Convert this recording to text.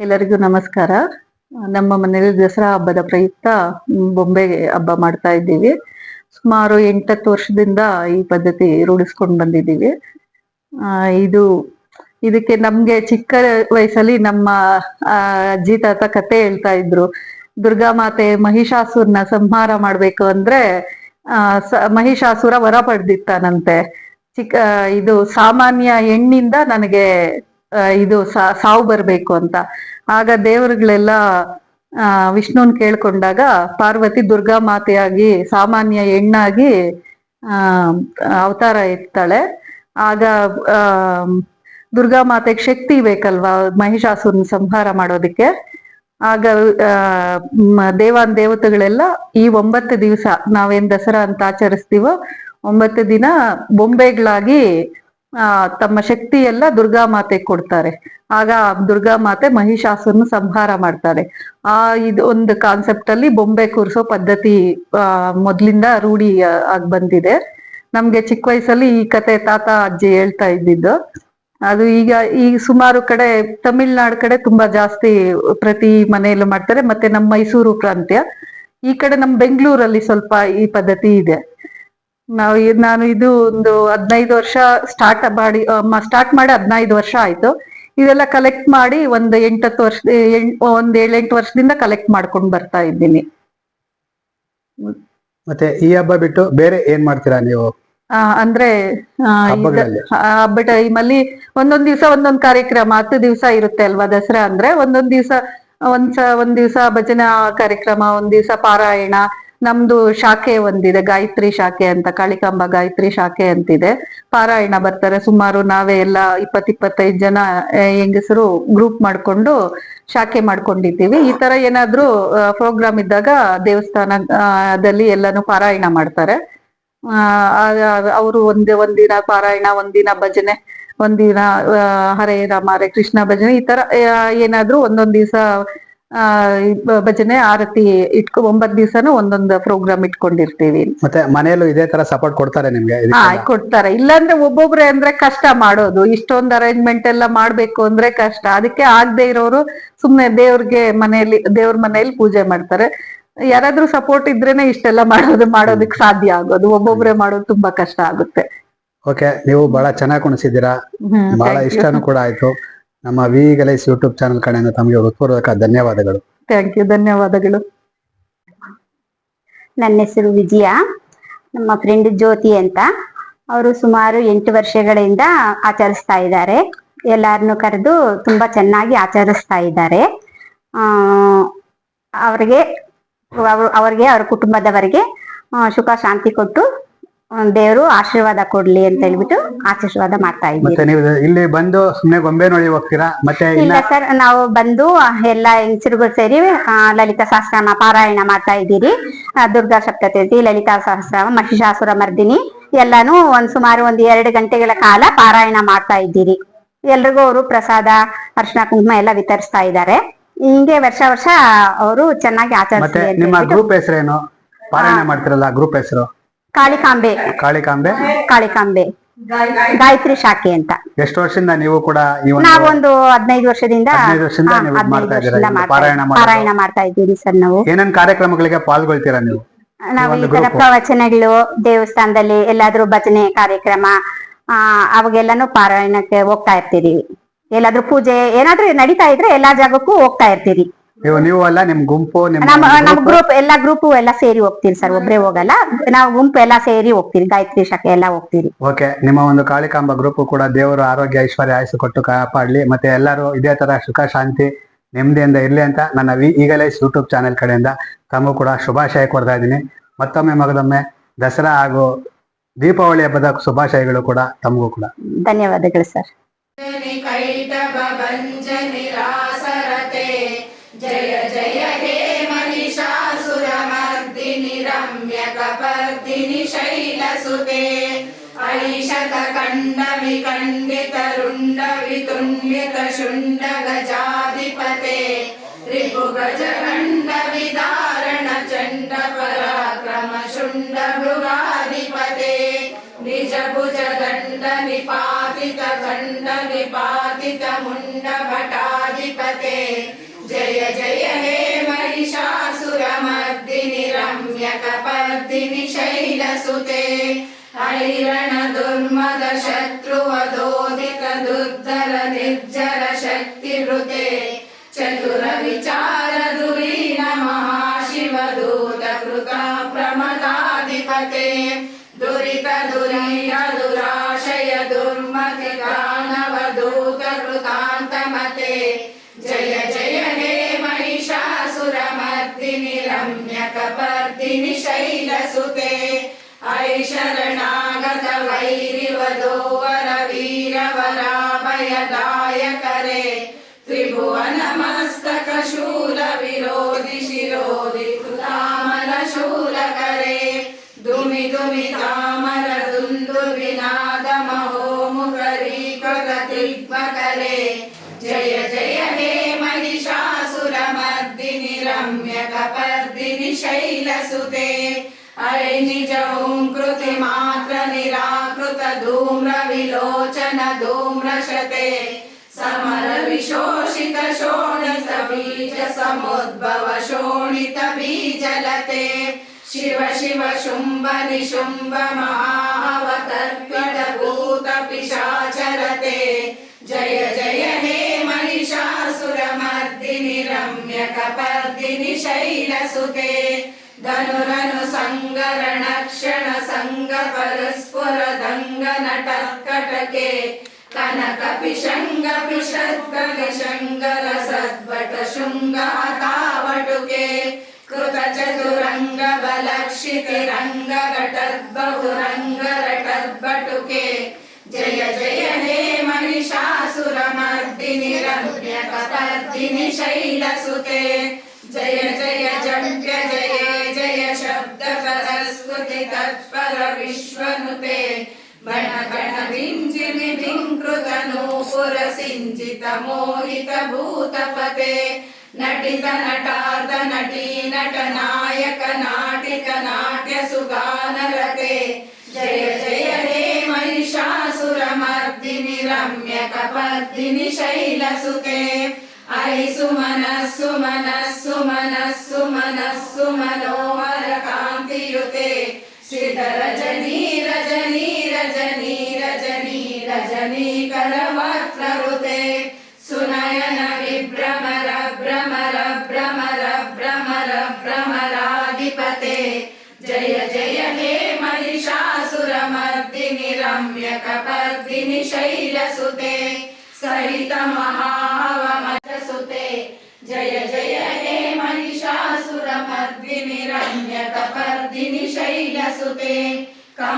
ಎಲ್ಲರಿಗೂ ನಮಸ್ಕಾರ. ನಮ್ಮ ಮನೆಯಲ್ಲಿ ದಸರಾ ಹಬ್ಬದ ಪ್ರಯುಕ್ತ ಬೊಂಬೆ ಹಬ್ಬ ಮಾಡ್ತಾ ಇದ್ದೀವಿ. ಸುಮಾರು ಎಂಟತ್ತು ವರ್ಷದಿಂದ ಈ ಪದ್ಧತಿ ರೂಢಿಸ್ಕೊಂಡು ಬಂದಿದ್ದೀವಿ. ಇದು, ಇದಕ್ಕೆ ನಮ್ಗೆ ಚಿಕ್ಕ ವಯಸ್ಸಲ್ಲಿ ನಮ್ಮ ಅಜ್ಜಿ ತಾತ ಕತೆ ಹೇಳ್ತಾ ಇದ್ರು. ದುರ್ಗಾ ಮಾತೆ ಮಹಿಷಾಸುರನ ಸಂಹಾರ ಮಾಡ್ಬೇಕು ಅಂದ್ರೆ ಮಹಿಷಾಸುರ ವರ ಪಡೆದಿತ್ತಾನಂತೆ ಚಿಕ್ಕ ಇದು ಸಾಮಾನ್ಯ ಹೆಣ್ಣಿಂದ ನನಗೆ ಇದು ಸಾವು ಬರ್ಬೇಕು ಅಂತ. ಆಗ ದೇವರುಗಳೆಲ್ಲ, ಆ, ವಿಷ್ಣುನ್ ಕೇಳ್ಕೊಂಡಾಗ ಪಾರ್ವತಿ ದುರ್ಗಾ ಮಾತೆಯಾಗಿ ಸಾಮಾನ್ಯ ಹೆಣ್ಣಾಗಿ, ಆ, ಅವತಾರ ಇರ್ತಾಳೆ ಆಗ, ಆ, ದುರ್ಗಾ ಮಾತೆಗೆ ಶಕ್ತಿ ಬೇಕಲ್ವಾ ಮಹಿಷಾಸುರನ ಸಂಹಾರ ಮಾಡೋದಿಕ್ಕೆ. ಆಗ ದೇವಾನ್ ದೇವತೆಗಳೆಲ್ಲ ಈ ಒಂಬತ್ತು ದಿವಸ ನಾವೇನ್ ದಸರಾ ಅಂತ ಆಚರಿಸ್ತೀವೋ, ಒಂಬತ್ತು ದಿನ ಬೊಂಬೆಗಳಾಗಿ ಆ, ತಮ್ಮ ಶಕ್ತಿ ಎಲ್ಲ ದುರ್ಗಾ ಮಾತೆ ಕೊಡ್ತಾರೆ. ಆಗ ದುರ್ಗಾ ಮಾತೆ ಮಹಿಷಾಸುರನ ಸಂಹಾರ ಮಾಡ್ತಾರೆ. ಆ, ಇದು ಒಂದು ಕಾನ್ಸೆಪ್ಟ್ ಅಲ್ಲಿ ಬೊಂಬೆ ಕೂರಿಸೋ ಪದ್ಧತಿ, ಆ, ಮೊದ್ಲಿಂದ ರೂಢಿ ಆಗಿ ಬಂದಿದೆ. ನಮ್ಗೆ ಚಿಕ್ಕ ವಯಸ್ಸಲ್ಲಿ ಈ ಕತೆ ತಾತ, ಅಜ್ಜಿ ಹೇಳ್ತಾ ಇದ್ದಿದ್ದು. ಅದು ಈಗ, ಈ ಸುಮಾರು ಕಡೆ, ತಮಿಳ್ನಾಡು ಕಡೆ ತುಂಬಾ ಜಾಸ್ತಿ ಪ್ರತಿ ಮನೆಯಲ್ಲೂ ಮಾಡ್ತಾರೆ. ಮತ್ತೆ ನಮ್ಮ ಮೈಸೂರು ಪ್ರಾಂತ್ಯ. ಈ ಕಡೆ ನಮ್ಮ ಬೆಂಗಳೂರಲ್ಲಿ ಸ್ವಲ್ಪ ಈ ಪದ್ಧತಿ ಇದೆ. ನಾವು ನಾನು ಇದು ಒಂದು ಹದಿನೈದು ವರ್ಷ ಸ್ಟಾರ್ಟ್ ಮಾಡಿ ಸ್ಟಾರ್ಟ್ ಮಾಡಿ ಹದಿನೈದು ವರ್ಷ ಆಯ್ತು. ಇದೆಲ್ಲ ಕಲೆಕ್ಟ್ ಮಾಡಿ ಒಂದು ಎಂಟತ್ತು ವರ್ಷ ಒಂದ್ ಏಳೆಂಟು ವರ್ಷದಿಂದ ಕಲೆಕ್ಟ್ ಮಾಡ್ಕೊಂಡು ಬರ್ತಾ ಇದ್ದೀನಿ. ಮತ್ತೆ ಈ ಹಬ್ಬ ಬಿಟ್ಟು ಬೇರೆ ಏನ್ ಮಾಡ್ತೀರಾ ನೀವು? ಅಂದ್ರೆ ಹಬ್ಬ ಟೈಮಲ್ಲಿ ಒಂದೊಂದ್ ದಿವಸ ಒಂದೊಂದ್ ಕಾರ್ಯಕ್ರಮ ಹತ್ತು ದಿವಸ ಇರುತ್ತೆ ಅಲ್ವಾ ದಸರಾ ಅಂದ್ರೆ? ಒಂದೊಂದ್ ದಿವಸ ಒಂದ್ ಸ- ಒಂದ್ ದಿವಸ ಭಜನಾ ಕಾರ್ಯಕ್ರಮ ಒಂದ್ ದಿವಸ ಪಾರಾಯಣ ನಮ್ದು ಶಾಖೆ ಒಂದಿದೆ ಗಾಯತ್ರಿ ಶಾಖೆ ಅಂತ ಕಾಳಿಕಾಂಬ ಗಾಯತ್ರಿ ಶಾಖೆ ಅಂತಿದೆ. ಪಾರಾಯಣ ಬರ್ತಾರೆ ಸುಮಾರು ನಾವೇ ಎಲ್ಲ ಇಪ್ಪತ್ ಇಪ್ಪತ್ತೈದು ಜನ ಹೆಂಗಸರು ಗ್ರೂಪ್ ಮಾಡ್ಕೊಂಡು ಶಾಖೆ ಮಾಡ್ಕೊಂಡಿದ್ದೀವಿ. ಈ ತರ ಏನಾದ್ರೂ ಪ್ರೋಗ್ರಾಮ್ ಇದ್ದಾಗ ದೇವಸ್ಥಾನ ಆ, ದಲ್ಲಿ ಎಲ್ಲಾನು ಪಾರಾಯಣ ಮಾಡ್ತಾರೆ. ಅವರು ಒಂದೇ ಒಂದಿನ ಪಾರಾಯಣ ಒಂದಿನ ಭಜನೆ ಒಂದಿನ ಹರೇ ರಾಮ ಹರೇ ಕೃಷ್ಣ ಭಜನೆ ಈ ತರ ಏನಾದ್ರೂ ಒಂದೊಂದ್ ದಿವಸ ಭಜನೆ ಆರತಿ ಇಟ್ಕೊ ಒಂಬತ್ ದಿವಸನು ಒಂದೊಂದು ಪ್ರೋಗ್ರಾಮ್ ಇಟ್ಕೊಂಡಿರ್ತೀವಿ. ಮತ್ತೆ ಮನೆಯಲ್ಲೂ ಇದೇ ತರ ಸಪೋರ್ಟ್ ಕೊಡ್ತಾರೆ ನಿಮ್ಗೆ ಹಾ ಕೊಡ್ತಾರೆ. ಇಲ್ಲಾಂದ್ರೆ ಒಬ್ಬೊಬ್ರೆ ಅಂದ್ರೆ ಕಷ್ಟ ಮಾಡೋದು. ಇಷ್ಟೊಂದು ಅರೇಂಜ್ಮೆಂಟ್ ಎಲ್ಲ ಮಾಡ್ಬೇಕು ಅಂದ್ರೆ ಕಷ್ಟ. ಅದಕ್ಕೆ ಆಗದೆ ಇರೋರು ಸುಮ್ನೆ ದೇವ್ರಿಗೆ ಮನೆಯಲ್ಲಿ ದೇವ್ರ ಮನೆಯಲ್ಲಿ ಪೂಜೆ ಮಾಡ್ತಾರೆ. ಯಾರಾದ್ರೂ ಸಪೋರ್ಟ್ ಇದ್ರೇನೆ ಇಷ್ಟೆಲ್ಲ ಮಾಡೋದು ಮಾಡೋದಕ್ಕೆ ಸಾಧ್ಯ ಆಗೋದು. ಒಬ್ಬೊಬ್ರೆ ಮಾಡೋದು ತುಂಬಾ ಕಷ್ಟ ಆಗುತ್ತೆ. ಓಕೆ ನೀವು ಬಹಳ ಚೆನ್ನಾಗಿ ಕುಣಿಸಿದ್ದೀರಾ. ಬಹಳ ಇಷ್ಟನೂ ಕೂಡ ಆಯ್ತು. ನಮ್ಮ ವಿ ಗಲೈಸ್ ಯೂಟ್ಯೂಬ್ ಚಾನಲ್ ಕಡೆಯಿಂದ ತಮಗೆ ಹೃತ್ಪೂರ್ವಕ ಧನ್ಯವಾದಗಳು. ಥ್ಯಾಂಕ್ ಯು ಧನ್ಯವಾದಗಳು. ನನ್ನ ಹೆಸರು ವಿಜಯ ನಮ್ಮ ಫ್ರೆಂಡ್ ಜ್ಯೋತಿ ಅಂತ. ಅವರು ಸುಮಾರು ಎಂಟು ವರ್ಷಗಳಿಂದ ಆಚರಿಸ್ತಾ ಇದ್ದಾರೆ. ಎಲ್ಲರನ್ನು ಕರೆದು ತುಂಬಾ ಚೆನ್ನಾಗಿ ಆಚರಿಸ್ತಾ ಇದ್ದಾರೆ. ಆ ಅವರಿಗೆ ಅವ್ರ- ಅವ್ರಿಗೆ ಅವ್ರ ಕುಟುಂಬದವರಿಗೆ ಸುಖ ಶಾಂತಿ ಕೊಟ್ಟು ದೇವರು ಆಶೀರ್ವಾದ ಕೊಡ್ಲಿ ಅಂತ ಹೇಳ್ಬಿಟ್ಟು ಆಶೀರ್ವಾದ ಮಾಡ್ತಾ ಇದ್ದೀವಿ. ಮತ್ತೆ ನೀವು ಇಲ್ಲಿ ಬಂದು ಸುಮ್ನೆ ಗೊಂಬೆ ನೋಡಿ ಹೋಗ್ತೀರಾ? ಮತ್ತೆ ಇನ್ನ ಇಲ್ಲ ಸರ್ ನಾವು ಬಂದು ಎಲ್ಲ ಹೆಂಗಸರುಗಳು ಸೇರಿ ಆ, ಲಲಿತಾ ಸಹಸ್ರನಾಮ ಪಾರಾಯಣ ಮಾಡ್ತಾ ಇದ್ದೀರಿ. ಆ, ದುರ್ಗಾ ಸಪ್ತತಿ ಲಲಿತಾ ಸಹಸ್ರನಾಮ ಮಹಿಷಾಸುರ ಮರ್ದಿನಿ ಎಲ್ಲಾನು ಒಂದ್ ಸುಮಾರು ಒಂದ್ ಎರಡು ಗಂಟೆಗಳ ಕಾಲ ಪಾರಾಯಣ ಮಾಡ್ತಾ ಇದ್ದೀರಿ. ಎಲ್ರಿಗೂ ಅವರು ಪ್ರಸಾದ ಅರ್ಶನ ಕುಂಕುಮ ಎಲ್ಲ ವಿತರಿಸ್ತಾ ಇದ್ದಾರೆ. ಹಿಂಗೆ ವರ್ಷ ವರ್ಷ ಅವರು ಚೆನ್ನಾಗಿ ಆಚರಿಸ್ತಾರೆ ನಿಮ್ಮ ಗ್ರೂಪ್ ಹೆಸರೇನು? ಪಾರಾಯಣ ಮಾಡ್ತಿರಲ್ಲ ಗ್ರೂಪ್ ಹೆಸರು. ಕಾಳಿಕಾಂಬೆ. ಕಾಳಿಕಾಂಬೆ? ಕಾಳಿಕಾಂಬೆ. ಗಾಯತ್ರಿ ಶಾಖೆ ಅಂತ. ಎಷ್ಟು ವರ್ಷದಿಂದ ನೀವು ಕೂಡ ನಾವೊಂದು ಹದಿನೈದು ವರ್ಷದಿಂದ ಮಾಡ್ತಾ ಇದ್ದೀರಾ, ಪಾರಾಯಣ ಮಾಡ್ತಾ ಇದ್ದೀವಿ ಸರ್ ನಾವು. ಏನೇನ್ ಕಾರ್ಯಕ್ರಮಗಳಿಗೆ ಪಾಲ್ಗೊಳ್ತೀರಾ ನೀವು? ನಾವು ಈ ತರ. ಪ್ರವಚನಗಳು ದೇವಸ್ಥಾನದಲ್ಲಿ ಎಲ್ಲಾದ್ರೂ ಭಜನೆ ಕಾರ್ಯಕ್ರಮ ಆ ಅವಾಗೆಲ್ಲಾನು ಪಾರಾಯಣಕ್ಕೆ ಹೋಗ್ತಾ ಇರ್ತೀರಿ. ಎಲ್ಲಾದ್ರೂ ಪೂಜೆ ಏನಾದ್ರೂ ನಡೀತಾ ಇದ್ರೆ ಎಲ್ಲಾ ಜಾಗಕ್ಕೂ ಹೋಗ್ತಾ ಇರ್ತೀರಿ. ನೀವು ನೀವು ಅಲ್ಲ ನಿಮ್ ಗುಂಪು ನಿಮ್ಮ ನಮ್ಮ ನಮ್ಮ ಗ್ರೂಪ್ ಎಲ್ಲ ಗ್ರೂಪ್ ಎಲ್ಲ ಸೇರಿ ಹೋಗ್ತೀರಿ ಸರ್ ಒಬ್ರೇ ಹೋಗಲ್ಲ. ನಾವು ಗುಂಪು ಎಲ್ಲ ಸೇರಿ ಹೋಗ್ತೀರಿ ಗಾಯತ್ರಿ ಶಾಖೆ ಎಲ್ಲ ಹೋಗ್ತೀರಿ ಓಕೆ ನಿಮ್ಮ ಒಂದು ಕಾಳಿಕಾಂಬ ಗ್ರೂಪ್ ಕೂಡ ದೇವರು ಆರೋಗ್ಯ ಐಶ್ವರ್ಯ ಆಯಸ್ಸು ಕೊಟ್ಟು ಕಾಪಾಡ್ಲಿ. ಮತ್ತೆ ಎಲ್ಲರೂ ಇದೇ ತರ ಸುಖ ಶಾಂತಿ ನೆಮ್ಮದಿಯಿಂದ ಇರ್ಲಿ ಅಂತ ನನ್ನ ವಿ ಈಗಲೇ ಯೂಟ್ಯೂಬ್ ಚಾನೆಲ್ ಕಡೆಯಿಂದ ತಮಗೂ ಕೂಡ ಶುಭಾಶಯ ಕೊಡ್ತಾ ಇದ್ದೀನಿ. ಮತ್ತೊಮ್ಮೆ ಮಗದೊಮ್ಮೆ ದಸರಾ ಹಾಗೂ ದೀಪಾವಳಿ ಹಬ್ಬದ ಶುಭಾಶಯಗಳು ಕೂಡ ತಮಗೂ ಕೂಡ. ಧನ್ಯವಾದಗಳು ಸರ್. सम्यकपर्दिनि शैलसुते निपातित रिपुगजखण्डविदारणचण्डपराक्रमशुण्डभृगाधिपते निजभुजदण्डनिपातितखण्डनिपातितमुण्डभटाधिपते जय जय हे महिषासुरमर्दिनिरा रम्यकपर्दिनि शैलसुते हैरण दुर्मद शत्रुवदोदित दुर्धर निर्जर शक्तिवृते चतुर विचार दुरीन महाशिवदूत कृता प्रमदाधिपते दुरित दुरीय दुराशय दुर्मति दानवदूत कृतान्तमते जय जय हे महिषासुरमर्दिनि रम्यकपर्दिनि शैलसुते ऐ शरणागत वैरिवधोवर वीरवराभयदायकरे त्रिभुवनमस्तक शूल विरोधि शिरोधि कृतामल शूलकरे दुमि दुमि तामर दुन्दु विनाद महोमुखरी कृततिग्मकरे जय जय हे महिषासुरमर्दिनि रम्यकपर्दिनि शैलसुते। अरे निज कृति मात्र निराकृत धूम्र विलोचन धूम्रशते समर विशोषित शोणित बीज समुद्भव शोणित बीजलते। शिव शिव शुम्भ निशुम्भ महावतर्पित भूत पिशाचरते। जय जय हे महिषासुरमर्दिनि रम्यकपर्दिनि शैलसुते धनुरनु सङ्गरण क्षण सङ्ग परस्फुर दङ्ग नटकटके महिषासुरमर्दिनि रम्यकपर्दिनि शैलसुते जय जय जप्य जय जय शब्द परस्कृति तत्पर विश्वनुते बण गण विञ्जि विभिङ्कृत नूपुर सिञ्जित मोहित भूतपते नटित नटार्द नटी नट नायक नाटिक नाट्य सुगानरते जय जय हे महिषासुरमर्दिनि रम्यकपर्दिनि शैलसुते ऐ सुमनः सुमनः सुमनः सुमनः सुमनोहर कान्तियुते श्रीधर रजनी रजनी रजनी रजनी रजनीकरवक्त्ररुते सुनयन विभ्रमर भ्रमर भ्रमर भ्रमर भ्रमराधिपते जय जय हे महिषासुरमर्दिनि रम्यकपर्दिनि शैलसुते सहित महावमजसुते जय जय हे महिषासुरमर्दिनि रम्यकपर्दिनि शैलसुते कम